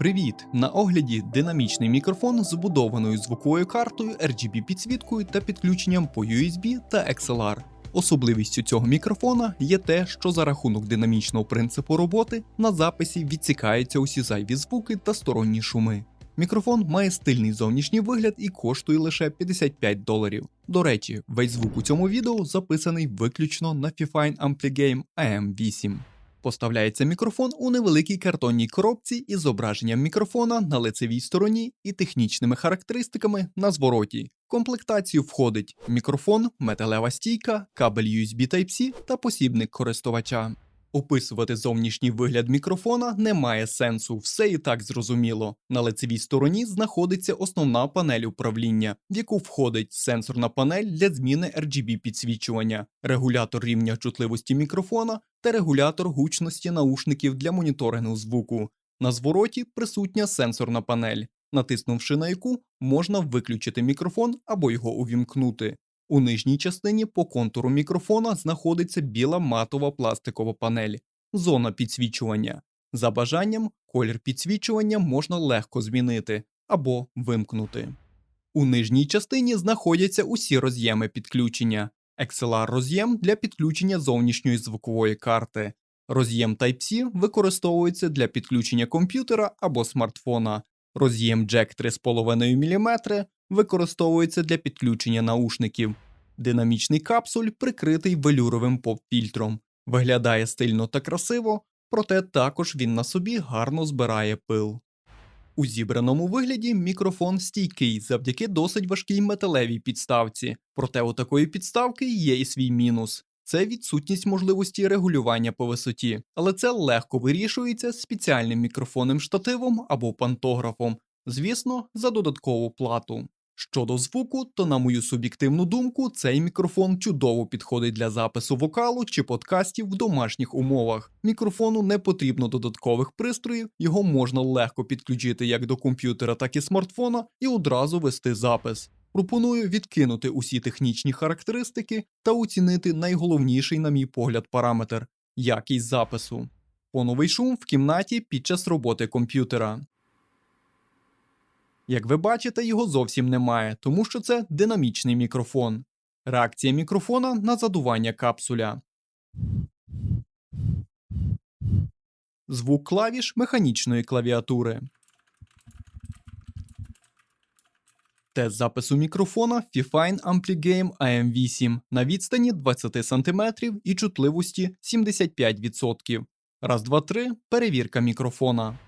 Привіт! На огляді динамічний мікрофон з вбудованою звуковою картою, RGB підсвіткою та підключенням по USB та XLR. Особливістю цього мікрофона є те, що за рахунок динамічного принципу роботи на записі відсікаються усі зайві звуки та сторонні шуми. Мікрофон має стильний зовнішній вигляд і коштує лише 55 доларів. До речі, весь звук у цьому відео записаний виключно на Fifine Ampligame AM8. Поставляється мікрофон у невеликій картонній коробці із зображенням мікрофона на лицевій стороні і технічними характеристиками на звороті. Комплектацію входить мікрофон, металева стійка, кабель USB Type-C та посібник користувача. Описувати зовнішній вигляд мікрофона немає сенсу, все і так зрозуміло. На лицевій стороні знаходиться основна панель управління, в яку входить сенсорна панель для зміни RGB підсвічування, регулятор рівня чутливості мікрофона та регулятор гучності наушників для моніторингу звуку. На звороті присутня сенсорна панель, натиснувши на яку можна виключити мікрофон або його увімкнути. У нижній частині по контуру мікрофона знаходиться біла матова пластикова панель, зона підсвічування. За бажанням, колір підсвічування можна легко змінити або вимкнути. У нижній частині знаходяться усі роз'єми підключення, XLR роз'єм для підключення зовнішньої звукової карти. Роз'єм Type-C використовується для підключення комп'ютера або смартфона. Роз'єм Jack 3,5 мм використовується для підключення наушників. Динамічний капсуль прикритий велюровим поп-фільтром. Виглядає стильно та красиво, проте також він на собі гарно збирає пил. У зібраному вигляді мікрофон стійкий завдяки досить важкій металевій підставці. Проте у такої підставки є і свій мінус. Це відсутність можливості регулювання по висоті, але це легко вирішується спеціальним мікрофонним штативом або пантографом, звісно, за додаткову плату. Щодо звуку, то, на мою суб'єктивну думку, цей мікрофон чудово підходить для запису вокалу чи подкастів в домашніх умовах. Мікрофону не потрібно додаткових пристроїв, його можна легко підключити як до комп'ютера, так і смартфона і одразу вести запис. Пропоную відкинути усі технічні характеристики та оцінити найголовніший, на мій погляд, параметр якість запису. Фоновий шум в кімнаті під час роботи комп'ютера. Як ви бачите, його зовсім немає, тому що це динамічний мікрофон. Реакція мікрофона на задування капсуля. Звук клавіш механічної клавіатури. Тест запису мікрофона Fifine Ampligame AM8 на відстані 20 см і чутливості 75%. Раз, два, три. Перевірка мікрофона.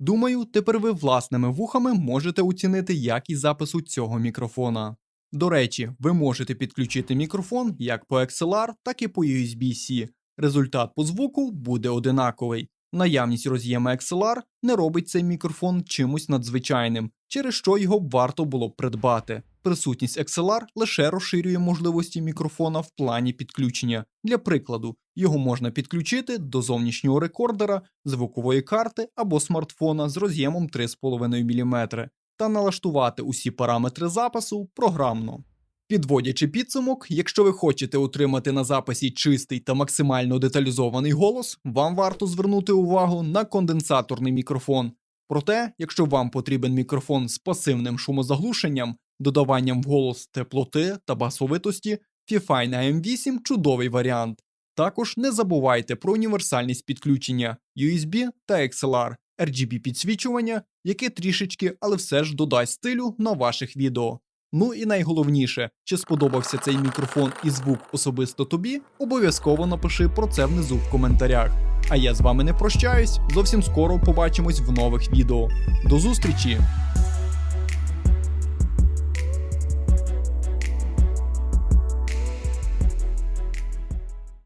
Думаю, тепер ви власними вухами можете оцінити якість запису цього мікрофона. До речі, ви можете підключити мікрофон як по XLR, так і по USB-C. Результат по звуку буде одинаковий. Наявність роз'єма XLR не робить цей мікрофон чимось надзвичайним, через що його варто було б придбати. Присутність XLR лише розширює можливості мікрофона в плані підключення. Для прикладу, його можна підключити до зовнішнього рекордера, звукової карти або смартфона з роз'ємом 3,5 мм та налаштувати усі параметри запису програмно. Підводячи підсумок, якщо ви хочете отримати на записі чистий та максимально деталізований голос, вам варто звернути увагу на конденсаторний мікрофон. Проте, якщо вам потрібен мікрофон з пасивним шумозаглушенням, додаванням в голос теплоти та басовитості, Fifine AM8 чудовий варіант. Також не забувайте про універсальність підключення USB та XLR, RGB підсвічування, яке трішечки, але все ж додасть стилю на ваших відео. Ну і найголовніше, чи сподобався цей мікрофон і звук особисто тобі, обов'язково напиши про це внизу в коментарях. А я з вами не прощаюсь. Зовсім скоро побачимось в нових відео. До зустрічі!